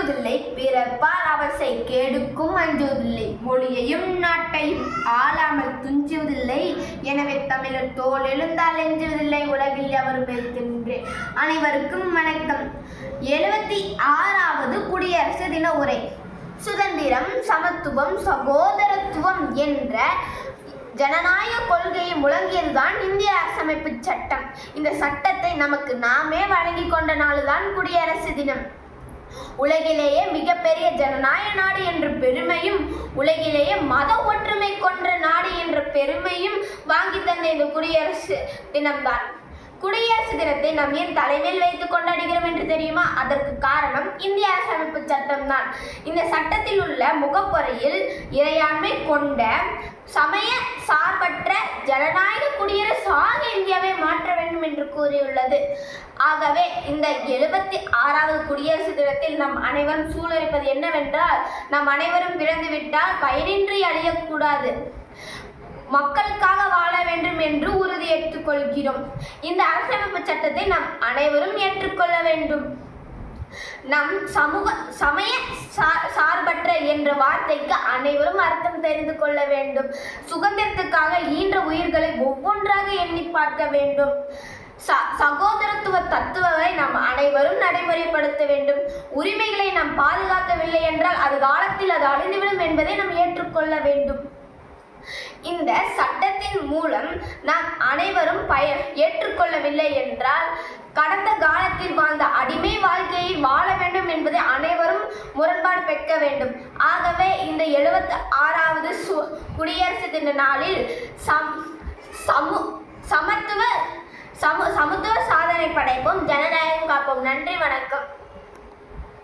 அஞ்சுவதில்லை பிறப்பால் அவசை கேடுக்கும் அஞ்சுவதில்லை. மொழியையும் நாட்டையும் ஆளாமல் துஞ்சுவதில்லை. எனவே தமிழர் தோல் எழுந்தால் எஞ்சுவதில்லை உலகில் அவர் எழுத்துகின்றேன் அனைவருக்கும் வணக்கம். எழுபத்தி ஆறாவது குடியரசு தின உரை. சுதந்திரம் சமத்துவம் சகோதரத்துவம் என்ற ஜனநாயக கொள்கையை முழங்கியதுதான் இந்திய அரசமைப்பு சட்டம். இந்த சட்டத்தை நமக்கு நாமே வழங்கி கொண்ட நாளுதான் குடியரசு தினம். உலகிலேயே மிகப்பெரிய ஜனநாயக நாடு என்ற பெருமையும் உலகிலேயே மத ஒற்றுமை கொன்ற நாடு என்ற பெருமையும் வாங்கி தந்த இந்த குடியரசு தினம்தான். குடியரசு தினத்தை நாம் ஏன் தலைமையில் வைத்து கொண்டாடுகிறோம் என்று தெரியுமா? அதற்கு காரணம் இந்திய அரசமைப்பு சட்டம் தான் இந்த சட்டத்தில் உள்ள முகப்புறையில் இறையாண்மை கொண்ட சமய சார்பற்ற ஜனநாயக குடியரசு ஆகிய இந்தியாவை மாற்ற வேண்டும் என்று கூறியுள்ளது. ஆகவே இந்த எழுபத்தி ஆறாவது குடியரசு தினத்தில் நம் அனைவரும் சூழலிப்பது என்னவென்றால் நாம் அனைவரும் பிறந்துவிட்டால் பயனின்றி அழியக்கூடாது. மக்களுக்காக வாழ வேண்டும் என்று உறுதி ஏற்றுக்கொள்கிறோம். இந்த அரசமைப்பு சட்டத்தை நாம் அனைவரும் ஏற்றுக்கொள்ள வேண்டும். நம் சமூக சமய சார்பற்ற என்ற வார்த்தைக்கு அனைவரும் அர்த்தம் தெரிந்து கொள்ள வேண்டும். சுதந்திரத்துக்காக ஈன்ற உயிர்களை ஒவ்வொன்றாக எண்ணி பார்க்க வேண்டும். ச சகோதரத்துவ தத்துவங்களை நாம் அனைவரும் நடைமுறைப்படுத்த வேண்டும். உரிமைகளை நாம் பாதுகாக்கவில்லை என்றால் அது காலத்தில் அது அழிந்துவிடும் என்பதை நாம் ஏற்றுக்கொள்ள வேண்டும். இந்த சட்டத்தின் மூலம் நாம் அனைவரும் பய ஏற்றுக்கொள்ளவில்லை என்றால் கடந்த காலத்தில் வாழ்ந்த அடிமை வாழ்க்கையை வாழ வேண்டும் என்பதை அனைவரும் முரண்பாடு பெற்க வேண்டும். ஆகவே இந்த எழுபத்தி ஆறாவது சு குடியரசு தின நாளில் சம் சமு சமு சமத்துவ சாதனை படைப்போம் ஜனநாயகம் காப்போம். நன்றி வணக்கம்.